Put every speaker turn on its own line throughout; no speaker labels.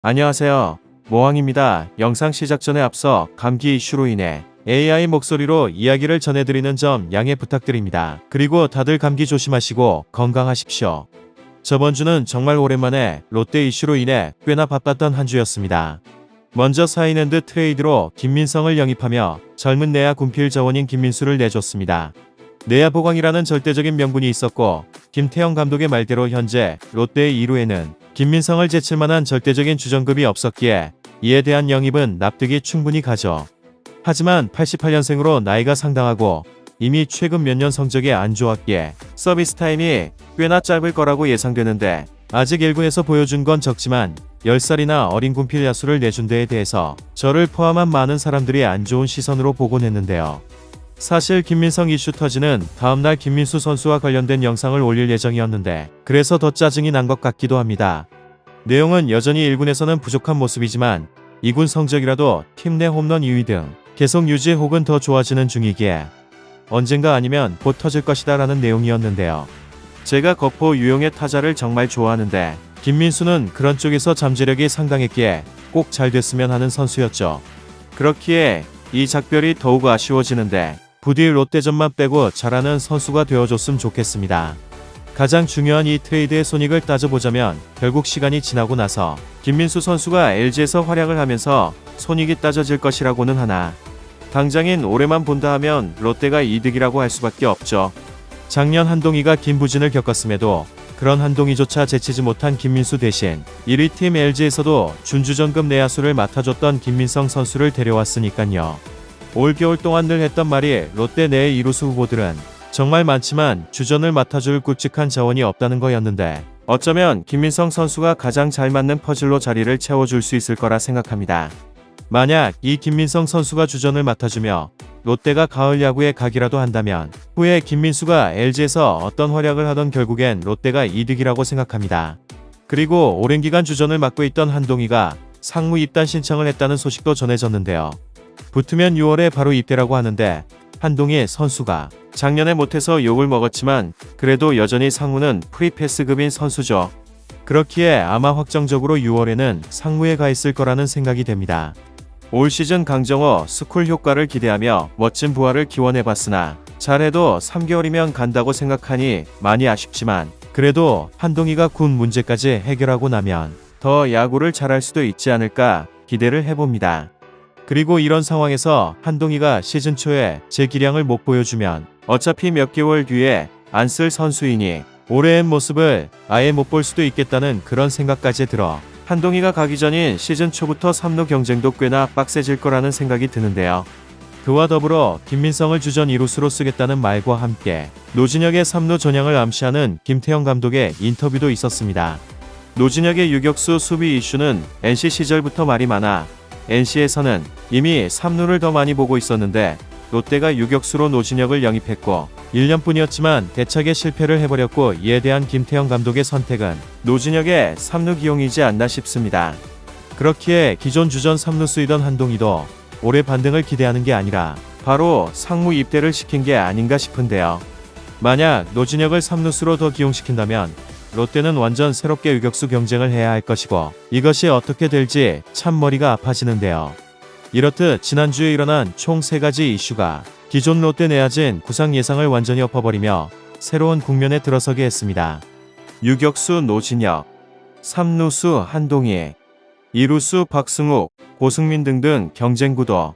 안녕하세요. 모항입니다. 영상 시작 전에 앞서 감기 이슈로 인해 AI 목소리로 이야기를 전해드리는 점 양해 부탁드립니다. 그리고 다들 감기 조심하시고 건강하십시오. 저번 주는 정말 오랜만에 롯데 이슈로 인해 꽤나 바빴던 한 주였습니다. 먼저 사인앤드 트레이드로 김민성을 영입하며 젊은 내야 군필 자원인 김민수를 내줬습니다. 내야 보강이라는 절대적인 명분이 있었고 김태형 감독의 말대로 현재 롯데의 2루에는 김민성을 제칠 만한 절대적인 주전급이 없었기에 이에 대한 영입은 납득이 충분히 가죠. 하지만 88년생으로 나이가 상당하고 이미 최근 몇 년 성적이 안 좋았기에 서비스 타임이 꽤나 짧을 거라고 예상되는데 아직 1군에서 보여준 건 적지만 10살이나 어린 군필 야수를 내준 데에 대해서 저를 포함한 많은 사람들이 안 좋은 시선으로 보곤 했는데요. 사실 김민성 이슈 터지는 다음날 김민수 선수와 관련된 영상을 올릴 예정이었는데 그래서 더 짜증이 난 것 같기도 합니다. 내용은 여전히 1군에서는 부족한 모습이지만 2군 성적이라도 팀 내 홈런 2위 등 계속 유지 혹은 더 좋아지는 중이기에 언젠가 아니면 곧 터질 것이다 라는 내용이었는데요. 제가 거포 유용의 타자를 정말 좋아하는데 김민수는 그런 쪽에서 잠재력이 상당했기에 꼭 잘 됐으면 하는 선수였죠. 그렇기에 이 작별이 더욱 아쉬워지는데 부디 롯데전만 빼고 잘하는 선수가 되어줬으면 좋겠습니다. 가장 중요한 이 트레이드의 손익을 따져보자면 결국 시간이 지나고 나서 김민수 선수가 LG에서 활약을 하면서 손익이 따져질 것이라고는 하나 당장인 올해만 본다 하면 롯데가 이득이라고 할 수밖에 없죠. 작년 한동희가 김부진을 겪었음에도 그런 한동희조차 제치지 못한 김민수 대신 1위 팀 LG에서도 준주전급 내야수를 맡아줬던 김민성 선수를 데려왔으니깐요. 올 겨울 동안 늘 했던 말이 롯데 내 이루수 후보들은 정말 많지만 주전을 맡아줄 굵직한 자원이 없다는 거였는데 어쩌면 김민성 선수가 가장 잘 맞는 퍼즐로 자리를 채워줄 수 있을 거라 생각합니다. 만약 이 김민성 선수가 주전을 맡아주며 롯데가 가을 야구에 가기라도 한다면 후에 김민수가 LG에서 어떤 활약을 하던 결국엔 롯데가 이득이라고 생각합니다. 그리고 오랜 기간 주전을 맡고 있던 한동희가 상무 입단 신청을 했다는 소식도 전해졌는데요. 붙으면 6월에 바로 입대라고 하는데 한동희 선수가 작년에 못해서 욕을 먹었지만 그래도 여전히 상무는 프리패스급인 선수죠. 그렇기에 아마 확정적으로 6월에는 상무에 가 있을 거라는 생각이 됩니다. 올 시즌 강정호 스쿨 효과를 기대하며 멋진 부활을 기원해봤으나 잘해도 3개월이면 간다고 생각하니 많이 아쉽지만 그래도 한동희가 군 문제까지 해결하고 나면 더 야구를 잘할 수도 있지 않을까 기대를 해봅니다. 그리고 이런 상황에서 한동희가 시즌 초에 제 기량을 못 보여주면 어차피 몇 개월 뒤에 안 쓸 선수이니 올해의 모습을 아예 못 볼 수도 있겠다는 그런 생각까지 들어 한동희가 가기 전인 시즌 초부터 3루 경쟁도 꽤나 빡세질 거라는 생각이 드는데요. 그와 더불어 김민성을 주전 2루수로 쓰겠다는 말과 함께 노진혁의 3루 전향을 암시하는 김태형 감독의 인터뷰도 있었습니다. 노진혁의 유격수 수비 이슈는 NC 시절부터 말이 많아 NC에서는 이미 3루를 더 많이 보고 있었는데 롯데가 유격수로 노진혁을 영입했고 1년뿐이었지만 대차게 실패를 해버렸고 이에 대한 김태형 감독의 선택은 노진혁의 3루 기용이지 않나 싶습니다. 그렇기에 기존 주전 3루 쓰이던 한동희도 올해 반등을 기대하는 게 아니라 바로 상무 입대를 시킨 게 아닌가 싶은데요. 만약 노진혁을 3루수로 더 기용시킨다면 롯데는 완전 새롭게 유격수 경쟁을 해야 할 것이고 이것이 어떻게 될지 참 머리가 아파지는데요. 이렇듯 지난주에 일어난 총 3가지 이슈가 기존 롯데 내야진 구상 예상을 완전히 엎어버리며 새로운 국면에 들어서게 했습니다. 유격수 노진혁, 3루수 한동희, 2루수 박승욱, 고승민 등등 경쟁 구도,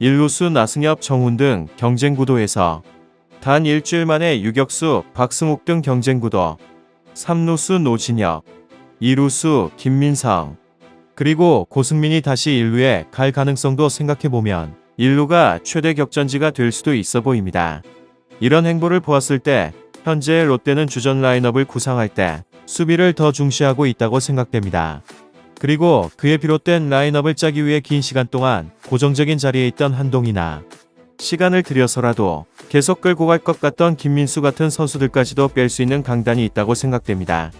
1루수 나승엽 정훈 등 경쟁 구도에서 단 일주일 만에 유격수 박승욱 등 경쟁 구도, 3루수 노진혁, 2루수 김민성, 그리고 고승민이 다시 1루에 갈 가능성도 생각해보면 1루가 최대 격전지가 될 수도 있어 보입니다. 이런 행보를 보았을 때 현재 롯데는 주전 라인업을 구상할 때 수비를 더 중시하고 있다고 생각됩니다. 그리고 그에 비롯된 라인업을 짜기 위해 긴 시간 동안 고정적인 자리에 있던 한동이나 시간을 들여서라도 계속 끌고 갈 것 같던 김민수 같은 선수들까지도 뺄 수 있는 강단이 있다고 생각됩니다.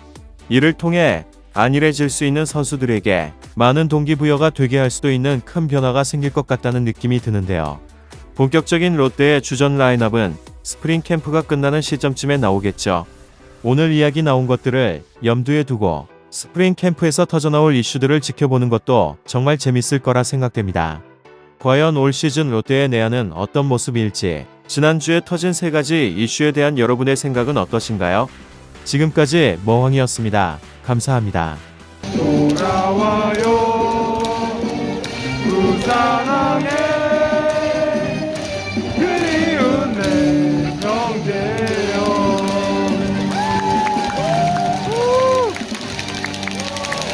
이를 통해 안일해질 수 있는 선수들에게 많은 동기부여가 되게 할 수도 있는 큰 변화가 생길 것 같다는 느낌이 드는데요. 본격적인 롯데의 주전 라인업은 스프링 캠프가 끝나는 시점쯤에 나오겠죠. 오늘 이야기 나온 것들을 염두에 두고 스프링 캠프에서 터져나올 이슈들을 지켜보는 것도 정말 재밌을 거라 생각됩니다. 과연 올 시즌 롯데의 내야는 어떤 모습일지, 지난주에 터진 세 가지 이슈에 대한 여러분의 생각은 어떠신가요? 지금까지 머왕이었습니다. 감사합니다.
돌아와